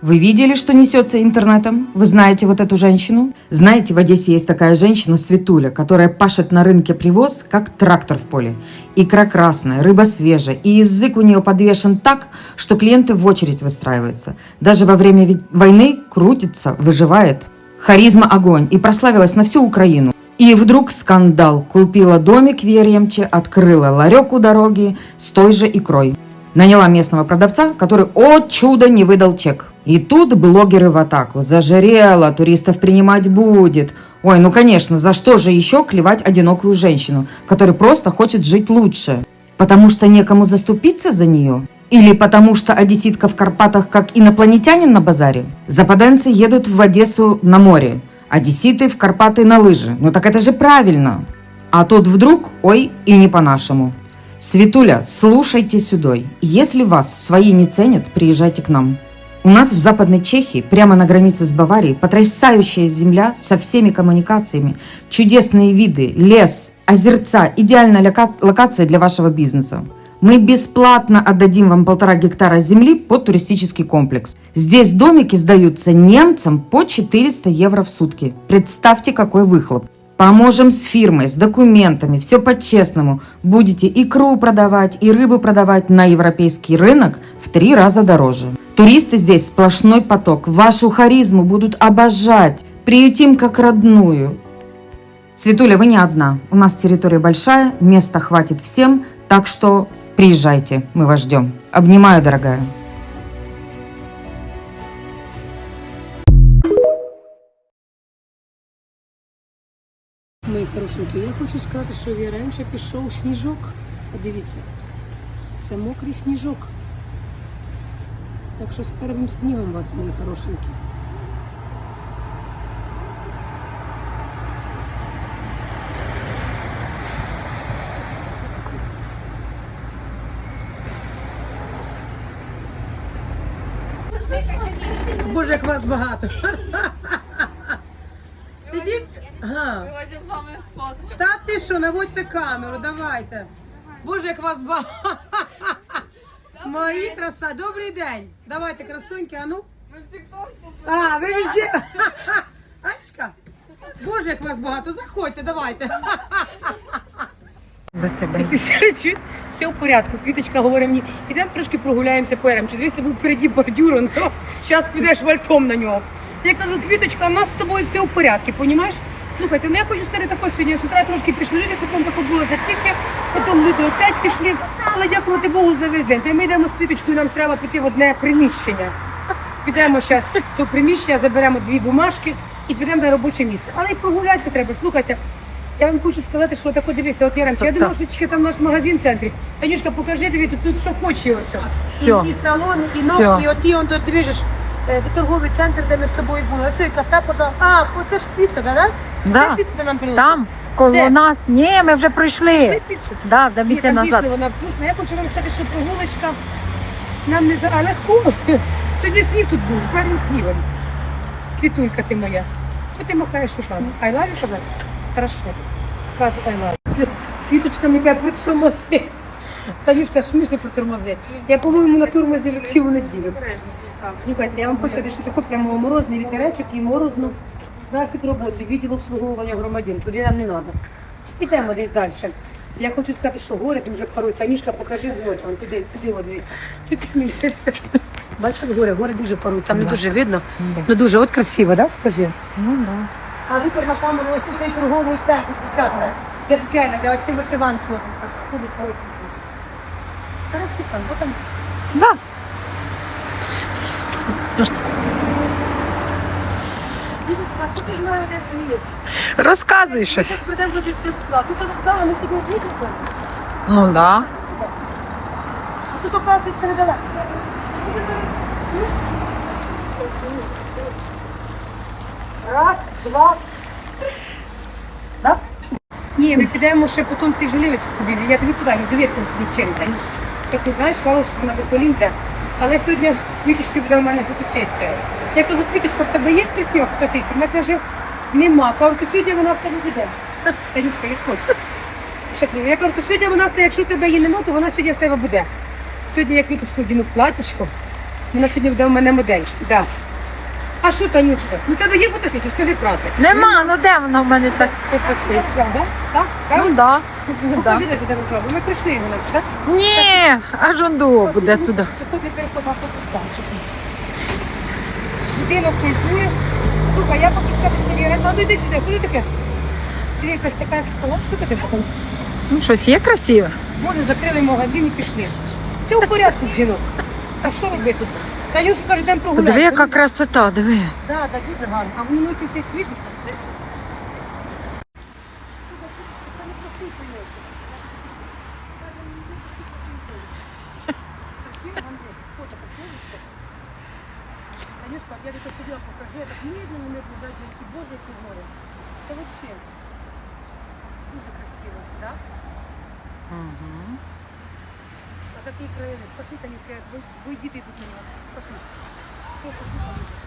Вы видели, что несется интернетом? Вы знаете вот эту женщину? Знаете, в Одессе есть такая женщина Светуля, которая пашет на рынке привоз, как трактор в поле. Икра красная, рыба свежая, и язык у нее подвешен так, что клиенты в очередь выстраиваются. Даже во время войны крутится, выживает. Харизма огонь и прославилась на всю Украину. И вдруг скандал. Купила домик в Еремче, открыла ларек у дороги с той же икрой. Наняла местного продавца, который, о чудо, не выдал чек. И тут блогеры в атаку. Зажирела, туристов принимать будет. Ой, ну конечно, за что же еще клевать одинокую женщину, которая просто хочет жить лучше? Потому что некому заступиться за нее? Или потому что одесситка в Карпатах как инопланетянин на базаре? Западенцы едут в Одессу на море, одесситы в Карпаты на лыжи. Ну так это же правильно. А тут вдруг, ой, и не по-нашему. Светуля, слушайте сюдой. Если вас свои не ценят, приезжайте к нам. У нас в Западной Чехии, прямо на границе с Баварией, потрясающая земля со всеми коммуникациями, чудесные виды, лес, озерца, идеальная лока- локация для вашего бизнеса. Мы бесплатно отдадим вам полтора гектара земли под туристический комплекс. Здесь домики сдаются немцам по 400 евро в сутки. Представьте, какой выхлоп. Поможем с фирмой, с документами, все по-честному. Будете икру продавать и рыбу продавать на европейский рынок в три раза дороже. Туристы здесь сплошной поток. Вашу харизму будут обожать. Приютим как родную. Светуля, вы не одна. У нас территория большая, места хватит всем, так что приезжайте, мы вас ждем. Обнимаю, дорогая. Мої хорошенькі, я хочу сказати, що в Яремче пішов сніжок. Подивіться, це мокрий сніжок. Так що з першим снігом вас, мої хорошенькі. Боже, як вас багато. Ідіть. Ага. Ми хочемо з вами сфоткати. Та ти що, наводьте камеру, давайте. Боже, як вас багато. Мої краса, добрий день. Давайте, красуньки, а ну. Ми всі хто А, ви везде. Ачка. Боже, як вас багато. Заходьте, давайте. Все в порядку. Квіточка говорить мені, ідемо трошки прогуляємося по Еремчі. Дивися, був впереді бордюр, ну, зараз підеш вальтом на нього. Я кажу, Квіточка, у нас з тобою все в порядку, понімаєш? Слухайте, ну я хочу сказати таке сьогодні. З утра трошки пішли люди, потім таке було затихе, потім люди опять пішли. Але дякувати Богу за весь день. Та ми йдемо з Квіточкою, нам треба піти в одне приміщення. Підемо зараз до приміщення, заберемо дві бумажки і підемо на робоче місце. Але й прогулятися треба. Слухайте, я вам хочу сказати, що таке дивися, от Яремче, я думаю, що тільки там наш магазин в центрі. Танюшка, покажи тобі, тут, тут що хоче ось. Всьо. І салон, і Всьо. ног, і оті, он тут бачиш, е, торговий центр, де ми з тобою були. Ось і кафе, пожалуйста. А, оце ж піца, да, да? Да. Це піца нам. Там, коло Де? нас. Ні, ми вже пройшли. Пішли піцу. Да, да, Ні, там назад. дійсно вона вкусна. Я хочу вам сказати, що прогулочка нам не за... Але холодно. Сьогодні сніг тут був, з першим снігом. Квітулька ти моя. Що ти махаєш руками? I love you казати? Хорошо. Скажу I love you. Квіточка мені каже, притормози. Танюшка, в смислі притормози? Я, по-моєму, на турмозі в цілу неділю. Слухайте, я вам хочу сказати, що таке прямо морозний вітеречок і морозно графік роботи, відділ обслуговування громадян. Туди нам не треба. Ідемо десь далі. Я хочу сказати, що горе дуже порой. Танюшка, покажи горе. Там, туди, туди. Чи ти смієшся? Бачиш, горе, горе дуже порой. Там не дуже видно. Ну дуже от красиво, да, скажи? Ну, да. А ви на камеру ось тут торговий центр, дівчата. Я скайна, де оці вишиванці. Хорошо, там, там Да. Розказуй щось. Ну да. Тут, оказується, недалеко. Раз, два. Да? Ні, ми підемо ще потім ти жилівочку купив. Я тобі туди, жилетку дівчинка. Як ти знаєш, мало що вона до колін йде. Але сьогодні квіточки буде у мене фотосесія. Я кажу, квіточка, в тебе є красива фотосесія? Вона каже, нема. Кажу, то сьогодні вона в тебе буде. Танюшка, я хочу. Щас, я кажу, то сьогодні вона, в тебе, якщо в тебе її нема, то вона сьогодні в тебе буде. Сьогодні я квіточку вдіну в платічко. Вона сьогодні буде у мене модель. Да. А що, Танюшка? Ну тебе є фотосесія, скажи правду. Нема, ну де вона в мене Фотосесія, да? Так? Ну да. Покажи, де тебе зробили. Ми прийшли його так? Ні, аж он до буде туди. Що тут не переходить фотостанцію. Будинок культури. Слухай, я поки що перевіряю. Ну, йди сюди, що ти таке? Ось така скала, що таке? Ну щось є красиве. Може, закрили магазин і пішли. Все в порядку, жінок. А що робити? Танюша каже, йдемо прогуляти. Диви, яка красота, диви. Так, так, дуже гарно. А вони ночі ти світло? Танюшка, вообще дуже красиво, да? А какие краевые? Пошли, Танюшка, я- вы, вы дети тут на нас. Пошли. Все, пошли, Танюшка.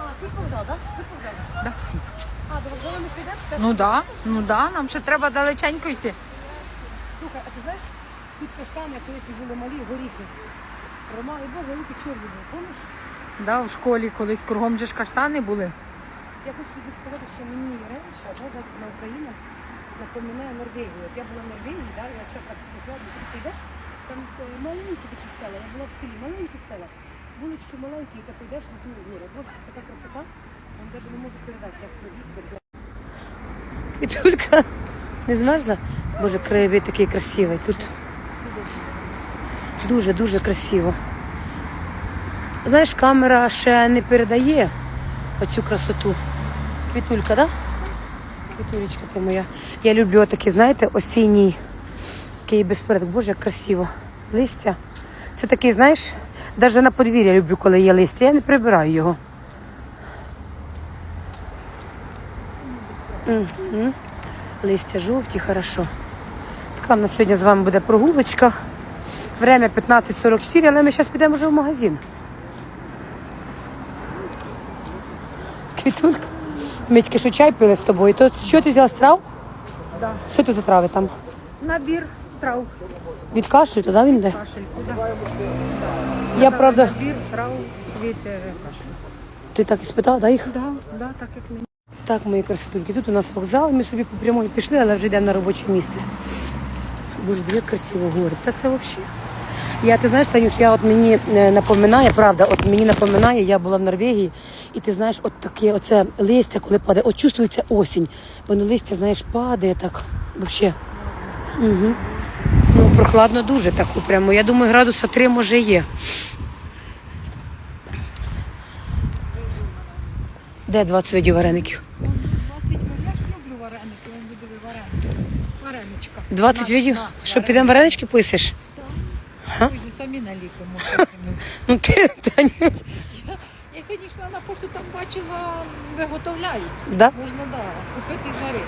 А, ты повзал, да? Ты повзал? Да. А, до вокзалу ми ще йдемо? Ну да, ну да, нам ще треба далеченько йти. Слухай, а ти знаєш, тут каштани колись були малі горіхи. Ромали, боже, руки чорні були, помниш? Да, в школі колись кругом же ж каштани були. Я хочу тобі сказати, що мені Яремча, да, Західна Україна, напоминає Норвегію. От я була в Норвегії, да, я часто так прикладу, ти йдеш, там е, маленькі такі села, я була в селі, маленькі села, вулички маленькі, і так йдеш на ту гору. Боже, така красота, я навіть не можу передати, як то дійсно. Квітулька, не змерзла? Боже, краєвид такий красивий. Тут дуже-дуже красиво. Знаєш, камера ще не передає оцю красоту. Квітулька, да? Квітулечка ти моя. Я люблю такі, знаєте, осінній такий безпорядок. Боже, як красиво. Листя. Це такий, знаєш, навіть на подвір'я люблю, коли є листя. Я не прибираю його. Мгм. Листя жовті, хорошо. Така в нас сьогодні з вами буде прогулочка. Время 15.44, але ми зараз підемо вже в магазин. Квітулька. Ми тільки що чай пили з тобою. То що ти взяла з трав? Да. Що тут за трави там? Набір трав. Від кашлю, туди він йде? Кашельку, да. Я правда. Набір трав від е, кашлю. Ти так і спитала, да, їх? Да, да, так як мені. Так, мої красотульки, тут у нас вокзал, ми собі по прямой пішли, але вже йдемо на робоче місце. Боже, дві красиво гори. Та це взагалі. Я, ти знаєш, Танюш, я от мені е, напоминає, правда, от мені напоминає, я була в Норвегії, і ти знаєш, от таке оце листя, коли падає, от чувствується осінь. Воно листя, знаєш, падає так. Взагалі. Угу. Ну, прохладно дуже таку прямо. Я думаю, градуса три може є. Де 20 видів вареників? 20, я ж люблю вареники, я люблю вареники. Вареничка. 20 видів? Що, підемо варенички поїсиш? Друзі, самі наліпимо. Ну ти, Таню. Йшла на пошту, там бачила, виготовляють. Да? Можна да, купити і зварити.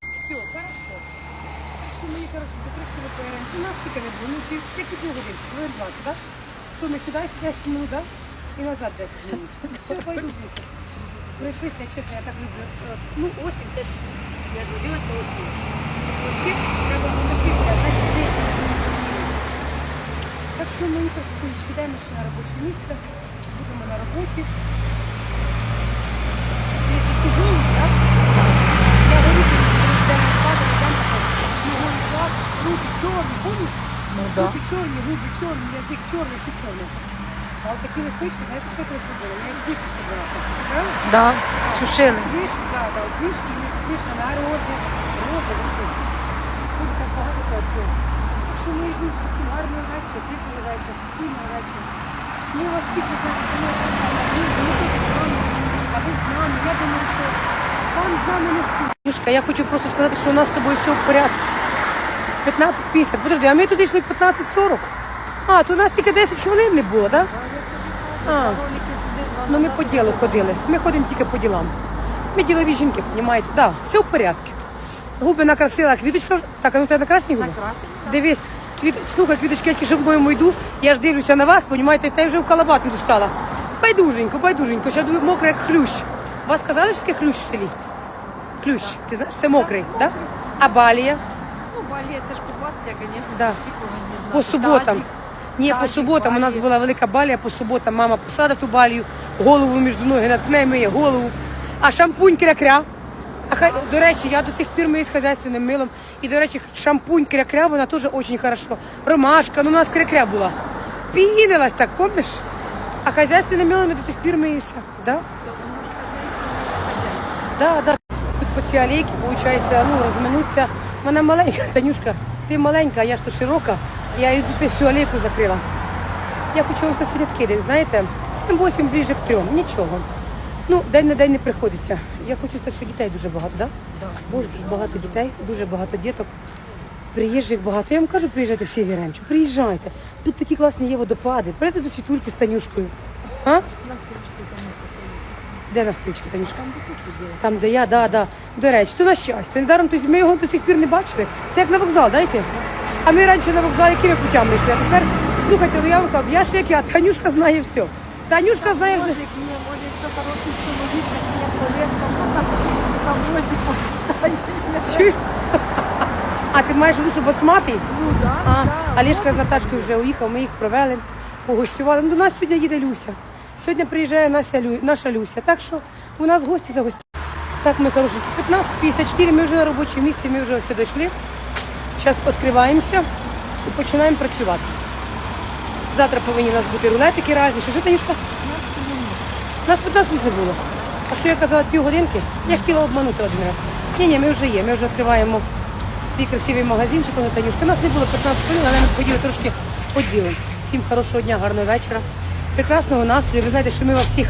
Все, хорошо. Що мені хорошо, ти трошки виправляємо. У нас скільки не було? Ну, годин? Хвилин 20, так? Що ми сюди 10 минут, так? І назад 10 минут. Все, пойду жити. Прийшлися, чесно, я так люблю. Ну, осінь, це ж, я родилася осінь. Взагалі, треба относитися, значить, десь. Так що мої красотулечки, дай ми ще на робоче місце. Будемо на роботі. Я сижу, так? Я говорю, що ми падали, там ногою клас, руки чорні, помніш? Ну да. Руки чорні, губи чорні, язик чорний, все чорне. А от такі листочки, знаєте, що я коли собирала? Я їх книжки собирала. Собирала? Да, сушили. Книжки, так, да, книжки, книжка на рози, рози, ви що? Дуже так багато цього всього. Так що мої дівчатки, всім гарного вечора, тихого вечора, спокійного вечора. Ми вас всіх вітаємо, що ми вас вітаємо. Ви тут з нами, а ви з нами. Я думаю, що вам з нами не скучно. Дівчатка, я хочу просто сказати, що у нас з тобою все в порядку. 15.50. Подожди, а ми туди йшли в 15.40. А, то у нас тільки 10 хвилин не було, так? А. Ну ми по ділу ходили. Ми ходимо тільки по ділам. Ми ділові жінки, розумієте? Да, все в порядку. Губи накрасила, квіточка. Так, а ну тебе накрасні губи? Накрасені, Дивись, квіт... слухай, квіточки, я тільки що по-моєму йду, я ж дивлюся на вас, розумієте, та я вже в калабату достала. Байдуженько, байдуженько, ще мокре, як хлющ. Вас сказали, що таке ключ в селі? Ключ, ти знаєш, це мокрий, так? Да? А балія? Ну, балія, це ж купатися, звісно, Да. всі повинні знати. По суботам. Ні, по суботам у нас була велика балія, по суботам мама посадить ту балію, голову між ноги наткне, миє голову. А шампунь кря-кря. А хай, до речі, я до цих пір миюсь хазяйственним милом. І, до речі, шампунь кря-кря, вона теж дуже хорошо. Ромашка, ну у нас кря-кря була. Пінилась так, помниш? А хазяйственним милом я до цих пір миюся. Да? Да, да. Тут по цій алейці, виходить, ну, розминуться. Вона маленька, Танюшка, ти маленька, а я ж то широка. Я ти всю алейку закрила. Я хочу вам день, знаєте, 7-8 ближе к трьом, нічого. Ну, день на день не приходиться. Я хочу сказати, що дітей дуже багато, так? Да? Боже, дуже багато дітей, дуже багато діток. Приїжджих багато. Я вам кажу, приїжджайте в Яремчу, приїжджайте. Тут такі класні є водопади. Прийдете до світульки з Танюшкою. А? Де на стрічці, Танюшка? Там де я, да, да. До речі, то на щастя. Недаром ми його до сих пір не бачили. Це як на вокзал, дайте. А ми раніше на вокзал якими путями йшли. А тепер, слухайте, ну я вам кажу, я ж як я, Танюшка знає все. Танюшка знає. Возик мне, может, кто хороший чоловік, як мне колешка, покачи, возик. Чуєш? А ти маєш в виду, що боцматий? Ну да, А, да. Олешка з Наташкою вже уїхав, ми їх провели, погостювали. Ну, до нас сьогодні їде Люся. Сьогодні приїжджає наша, Лю... наша Люся. Так що у нас гості за гості. Так, ми хороші. 15.54, ми вже на робочому місці, ми вже все дійшли. Зараз відкриваємося і починаємо працювати. Завтра повинні у нас бути рулетики різні. Що ж, Танюшка? Нас 15 не було. А що я казала, півгодинки? Я хотіла обманути один раз. Ні, ні, ми вже є. Ми вже відкриваємо свій красивий магазинчик, воно Танюшка. Нас не було 15 хвилин, але ми ходили трошки поділимо. Всім хорошого дня, гарного вечора, прекрасного настрою. Ви знаєте, що ми вас всіх.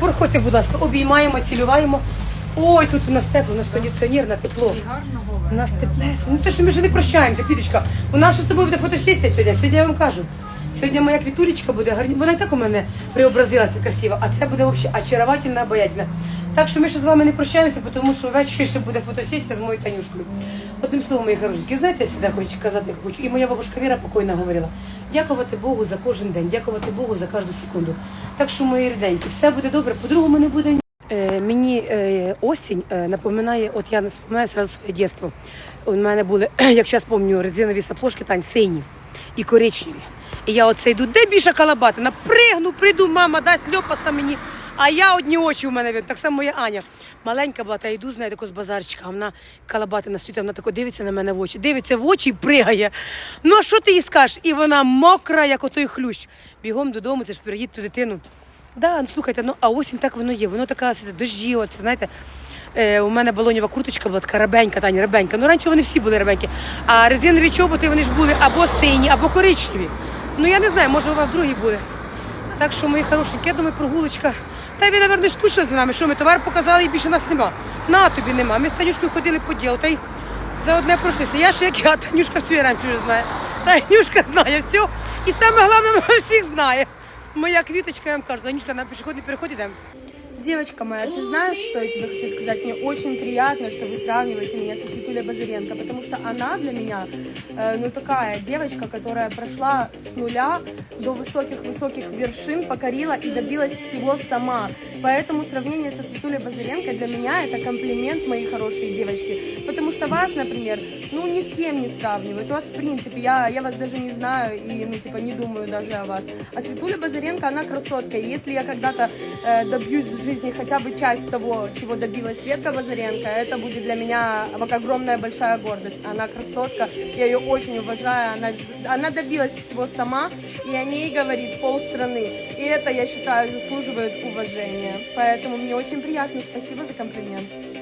Проходьте, будь ласка, обіймаємо, цілюваємо. Ой, тут у нас тепло, у нас кондиціонер на тепло. І гарного У нас тепле. Ну те, що ми вже не прощаємося, квіточка. У нас ще з тобою буде фотосесія сьогодні. Сьогодні я вам кажу. Сьогодні моя квітулечка буде гарні. Вона і так у мене преобразилася красиво, а це буде взагалі очаровательна, обаятельна. Так що ми ще з вами не прощаємося, тому що ввечері ще буде фотосесія з моєю Танюшкою. Одним словом, мої хорошенькі, знаєте, я завжди хочу казати, хочу. І моя бабушка Віра покойна говорила. Дякувати Богу за кожен день, дякувати Богу за кожну секунду. Так що, мої ріденькі, все буде добре, по-другому не буде. Е, мені осінь е, напоминає, от я споминаю сразу своє дитинство. У мене були, як зараз пам'ятаю, резинові сапожки, тань сині і коричневі. І я оце йду, де більше калабати? Напригну, прийду, мама дасть льопаса мені. А я одні очі у мене видно. Так само моя Аня. Маленька була, та йду з нею тако з базарчика, а вона калабатина стоїть, вона тако дивиться на мене в очі, дивиться в очі і пригає. Ну а що ти їй скажеш? І вона мокра, як отой хлющ. Бігом додому, ти ж переїдь ту дитину. Да, ну слухайте, ну а осінь так воно є. Воно така дожді, оце, знаєте. Е, у мене балонєва курточка була така рабенька, Таня, рабенька. Ну раніше вони всі були рабенькі. А резинові чоботи вони ж були або сині, або коричневі. Ну я не знаю, може у вас другі були. Так що, мої хорошенькі, я думаю, прогулочка. Та ви, напевно, скучили за нами. Що ми товар показали і більше нас нема. На тобі нема. Ми з Танюшкою ходили по ділу, та й за одне пройшлися. Я ще як я, Танюшка всю раніше вже знає. Танюшка знає все. І саме головне, вона всіх знає. Моя квіточка, я вам кажу, Анічка, на пішохідний переход ідемо. Девочка моя, ты знаешь, что я тебе хочу сказать? Мне очень приятно, что вы сравниваете меня со Светулей Базаренко, потому что она для меня, э, ну, такая девочка, которая прошла с нуля до высоких-высоких вершин, покорила и добилась всего сама. Поэтому сравнение со Светулей Базаренко для меня это комплимент, мои хорошие девочки. Потому что вас, например, ну, ни с кем не сравнивают. У вас, в принципе, я, я вас даже не знаю и, ну, типа, не думаю даже о вас. А Светуля Базаренко, она красотка. И если я когда-то э, добьюсь в жизни хотя бы часть того, чего добилась Светка Базаренко, это будет для меня как огромная большая гордость. Она красотка, я ее очень уважаю, она, з- она добилась всего сама, и о ней говорит полстраны. И это, я считаю, заслуживает уважения. Поэтому мне очень приятно, спасибо за комплимент.